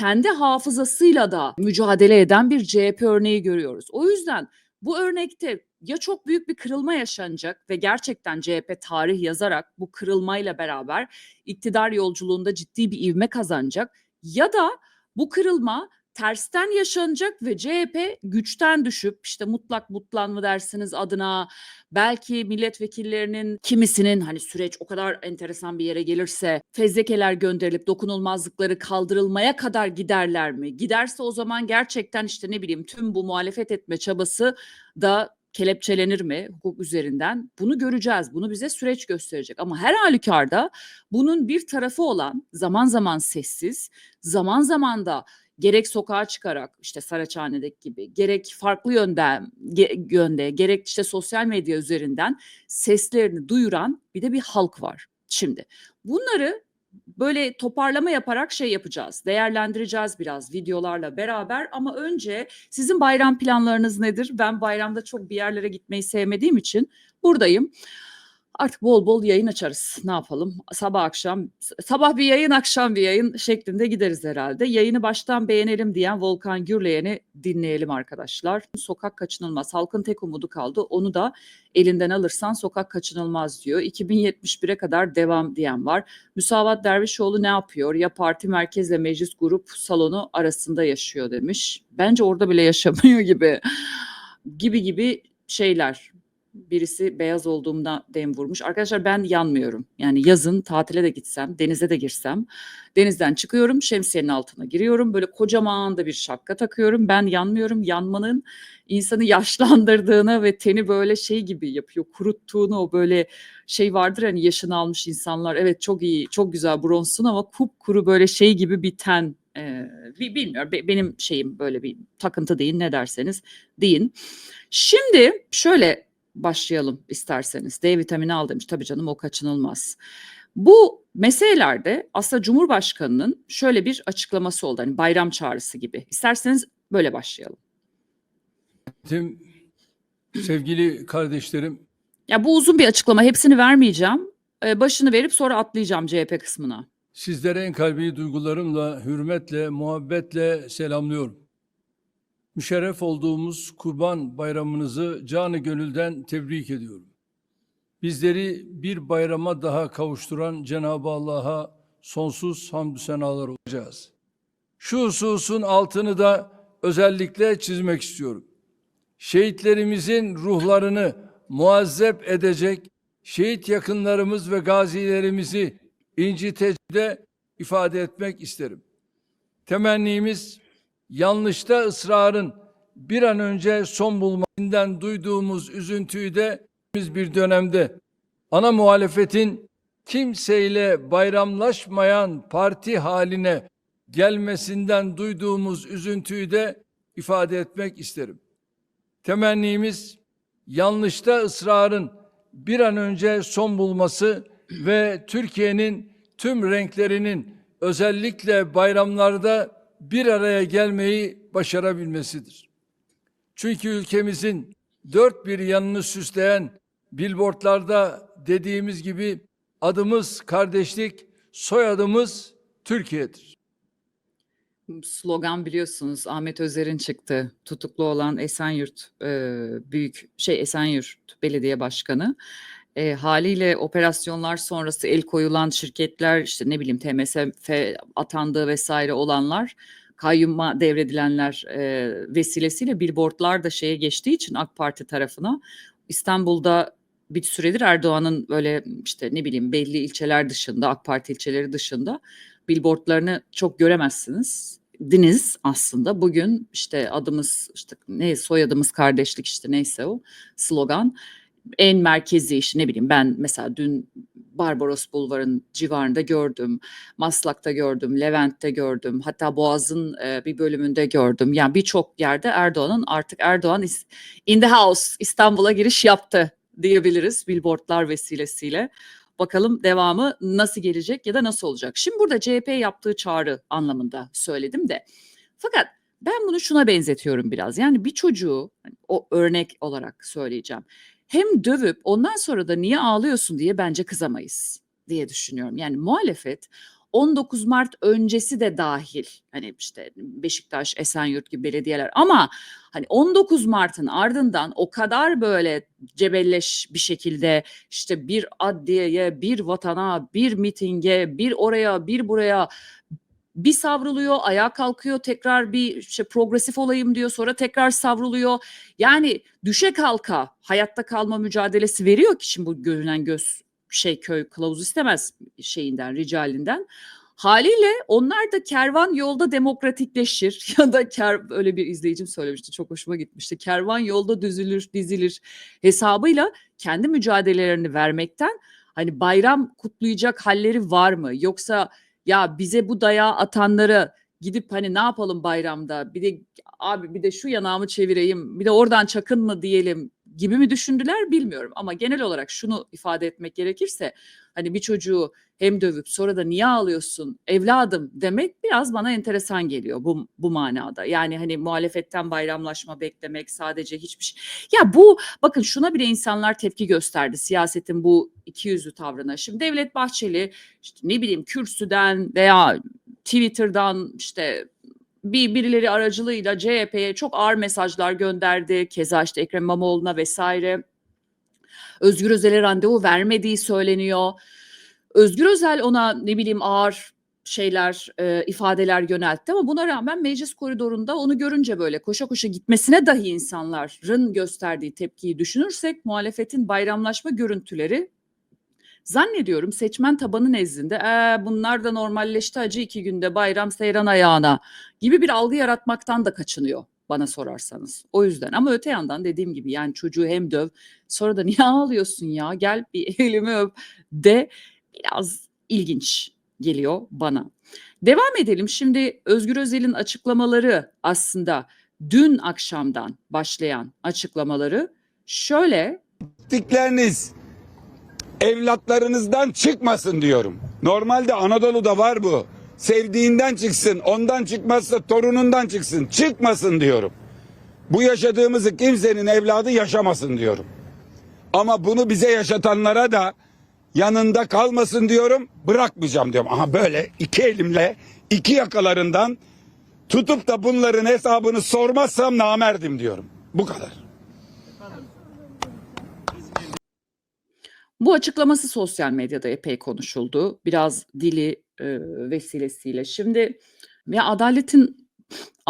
kendi hafızasıyla da mücadele eden bir CHP örneği görüyoruz. O yüzden bu örnekte ya çok büyük bir kırılma yaşanacak ve gerçekten CHP tarih yazarak bu kırılmayla beraber iktidar yolculuğunda ciddi bir ivme kazanacak ya da bu kırılma tersten yaşanacak ve CHP güçten düşüp işte mutlak mutlan mı dersiniz adına belki milletvekillerinin kimisinin hani süreç o kadar enteresan bir yere gelirse fezlekeler gönderilip dokunulmazlıkları kaldırılmaya kadar giderler mi? Giderse o zaman gerçekten işte ne bileyim tüm bu muhalefet etme çabası da kelepçelenir mi hukuk üzerinden? Bunu göreceğiz. Bunu bize süreç gösterecek. Ama her halükarda bunun bir tarafı olan zaman zaman sessiz, zaman zaman da gerek sokağa çıkarak işte Saraçhane'deki gibi gerek farklı yönden ge- yönde gerek işte sosyal medya üzerinden seslerini duyuran bir de bir halk var. Şimdi bunları böyle toparlama yaparak şey yapacağız. Değerlendireceğiz biraz videolarla beraber ama önce sizin bayram planlarınız nedir? Ben bayramda çok bir yerlere gitmeyi sevmediğim için buradayım. Artık bol bol yayın açarız. Ne yapalım? Sabah akşam, sabah bir yayın, akşam bir yayın şeklinde gideriz herhalde. Yayını baştan beğenelim diyen Volkan Gürleyen'i dinleyelim arkadaşlar. Sokak kaçınılmaz. Halkın tek umudu kaldı. Onu da elinden alırsan sokak kaçınılmaz diyor. 2071'e kadar devam diyen var. Müsavat Dervişoğlu ne yapıyor? Ya parti merkezle meclis grup salonu arasında yaşıyor demiş. Bence orada bile yaşamıyor gibi. Gibi gibi şeyler birisi beyaz olduğumda dem vurmuş. Arkadaşlar ben yanmıyorum. Yani yazın tatile de gitsem, denize de girsem, denizden çıkıyorum, şemsiyenin altına giriyorum. Böyle kocaman da bir şapka takıyorum. Ben yanmıyorum. Yanmanın insanı yaşlandırdığını ve teni böyle şey gibi yapıyor, kuruttuğunu o böyle şey vardır hani yaşını almış insanlar. Evet çok iyi, çok güzel bronzsun ama kupkuru böyle şey gibi bir ten ee, bilmiyorum benim şeyim böyle bir takıntı değil ne derseniz deyin. Şimdi şöyle başlayalım isterseniz. D vitamini al demiş. Tabii canım o kaçınılmaz. Bu meselelerde aslında Cumhurbaşkanı'nın şöyle bir açıklaması oldu. Hani bayram çağrısı gibi. İsterseniz böyle başlayalım. Tüm sevgili kardeşlerim. Ya bu uzun bir açıklama. Hepsini vermeyeceğim. Ee, başını verip sonra atlayacağım CHP kısmına. Sizlere en kalbi duygularımla, hürmetle, muhabbetle selamlıyorum. Müşerref olduğumuz Kurban Bayramınızı canı gönülden tebrik ediyorum. Bizleri bir bayrama daha kavuşturan Cenab-ı Allah'a sonsuz hamdü senalar olacağız. Şu hususun altını da özellikle çizmek istiyorum. Şehitlerimizin ruhlarını muazzep edecek şehit yakınlarımız ve gazilerimizi incitecde ifade etmek isterim. Temennimiz yanlışta ısrarın bir an önce son bulmasından duyduğumuz üzüntüyü de biz bir dönemde ana muhalefetin kimseyle bayramlaşmayan parti haline gelmesinden duyduğumuz üzüntüyü de ifade etmek isterim. Temennimiz yanlışta ısrarın bir an önce son bulması ve Türkiye'nin tüm renklerinin özellikle bayramlarda bir araya gelmeyi başarabilmesidir. Çünkü ülkemizin dört bir yanını süsleyen billboardlarda dediğimiz gibi adımız kardeşlik, soyadımız Türkiye'dir. Slogan biliyorsunuz Ahmet Özer'in çıktı. Tutuklu olan Esenyurt e, büyük şey Esenyurt Belediye Başkanı. E, haliyle operasyonlar sonrası el koyulan şirketler işte ne bileyim TMSF atandığı vesaire olanlar kayyuma devredilenler e, vesilesiyle billboardlar da şeye geçtiği için AK Parti tarafına İstanbul'da bir süredir Erdoğan'ın böyle işte ne bileyim belli ilçeler dışında AK Parti ilçeleri dışında billboardlarını çok göremezsiniz. Diniz aslında bugün işte adımız işte ne soyadımız kardeşlik işte neyse o slogan en merkezi işte ne bileyim ben mesela dün Barbaros Bulvarı'nın civarında gördüm. Maslak'ta gördüm, Levent'te gördüm. Hatta Boğaz'ın e, bir bölümünde gördüm. Yani birçok yerde Erdoğan'ın artık Erdoğan in the house İstanbul'a giriş yaptı diyebiliriz billboardlar vesilesiyle. Bakalım devamı nasıl gelecek ya da nasıl olacak. Şimdi burada CHP yaptığı çağrı anlamında söyledim de. Fakat ben bunu şuna benzetiyorum biraz. Yani bir çocuğu hani o örnek olarak söyleyeceğim hem dövüp ondan sonra da niye ağlıyorsun diye bence kızamayız diye düşünüyorum. Yani muhalefet 19 Mart öncesi de dahil. Hani işte Beşiktaş, Esenyurt gibi belediyeler ama hani 19 Mart'ın ardından o kadar böyle cebelleş bir şekilde işte bir adliyeye, bir vatana, bir mitinge, bir oraya, bir buraya bir savruluyor, ayağa kalkıyor, tekrar bir işte progresif olayım diyor, sonra tekrar savruluyor. Yani düşe kalka hayatta kalma mücadelesi veriyor ki şimdi bu görünen göz şey köy kılavuz istemez şeyinden, ricalinden. Haliyle onlar da kervan yolda demokratikleşir ya da ker, öyle bir izleyicim söylemişti çok hoşuma gitmişti. Kervan yolda düzülür, dizilir hesabıyla kendi mücadelelerini vermekten hani bayram kutlayacak halleri var mı? Yoksa ya bize bu dayağı atanları gidip hani ne yapalım bayramda? Bir de abi bir de şu yanağımı çevireyim bir de oradan çakın mı diyelim gibi mi düşündüler bilmiyorum ama genel olarak şunu ifade etmek gerekirse hani bir çocuğu hem dövüp sonra da niye ağlıyorsun evladım demek biraz bana enteresan geliyor bu bu manada. Yani hani muhalefetten bayramlaşma beklemek sadece hiçbir şey. Ya bu bakın şuna bile insanlar tepki gösterdi siyasetin bu ikiyüzlü tavrına. Şimdi Devlet Bahçeli işte ne bileyim kürsüden veya Twitter'dan işte bir birileri aracılığıyla CHP'ye çok ağır mesajlar gönderdi. Keza işte Ekrem İmamoğlu'na vesaire. Özgür Özel'e randevu vermediği söyleniyor. Özgür Özel ona ne bileyim ağır şeyler, e, ifadeler yöneltti ama buna rağmen meclis koridorunda onu görünce böyle koşa koşa gitmesine dahi insanların gösterdiği tepkiyi düşünürsek muhalefetin bayramlaşma görüntüleri zannediyorum seçmen tabanı nezdinde "Ee, bunlar da normalleşti acı iki günde bayram seyran ayağına gibi bir algı yaratmaktan da kaçınıyor bana sorarsanız. O yüzden. Ama öte yandan dediğim gibi yani çocuğu hem döv sonra da niye ağlıyorsun ya? Gel bir elimi öp de biraz ilginç geliyor bana. Devam edelim. Şimdi Özgür Özel'in açıklamaları aslında dün akşamdan başlayan açıklamaları. Şöyle. Ettikleriniz evlatlarınızdan çıkmasın diyorum. Normalde Anadolu'da var bu. Sevdiğinden çıksın, ondan çıkmazsa torunundan çıksın. Çıkmasın diyorum. Bu yaşadığımızı kimsenin evladı yaşamasın diyorum. Ama bunu bize yaşatanlara da yanında kalmasın diyorum, bırakmayacağım diyorum. Aha böyle iki elimle iki yakalarından tutup da bunların hesabını sormazsam namerdim diyorum. Bu kadar. Bu açıklaması sosyal medyada epey konuşuldu. Biraz dili e, vesilesiyle. Şimdi ya adaletin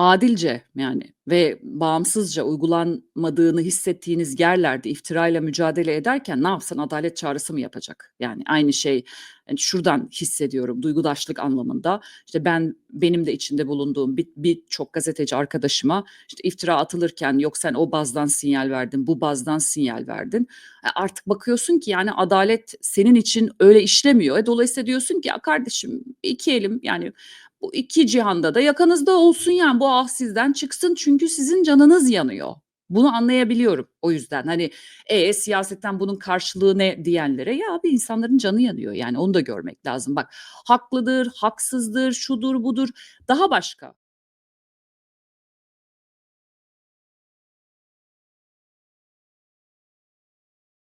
adilce yani ve bağımsızca uygulanmadığını hissettiğiniz yerlerde iftirayla mücadele ederken ne yapsın adalet çağrısı mı yapacak? Yani aynı şey yani şuradan hissediyorum duygudaşlık anlamında. İşte ben benim de içinde bulunduğum bir birçok gazeteci arkadaşıma işte iftira atılırken yok sen o bazdan sinyal verdin, bu bazdan sinyal verdin. E, Artık bakıyorsun ki yani adalet senin için öyle işlemiyor. E, dolayısıyla diyorsun ki ya kardeşim iki elim yani bu iki cihanda da yakanızda olsun yani. Bu ah sizden çıksın çünkü sizin canınız yanıyor. Bunu anlayabiliyorum o yüzden. Hani e siyasetten bunun karşılığı ne? diyenlere ya abi insanların canı yanıyor. Yani onu da görmek lazım. Bak haklıdır, haksızdır, şudur budur. Daha başka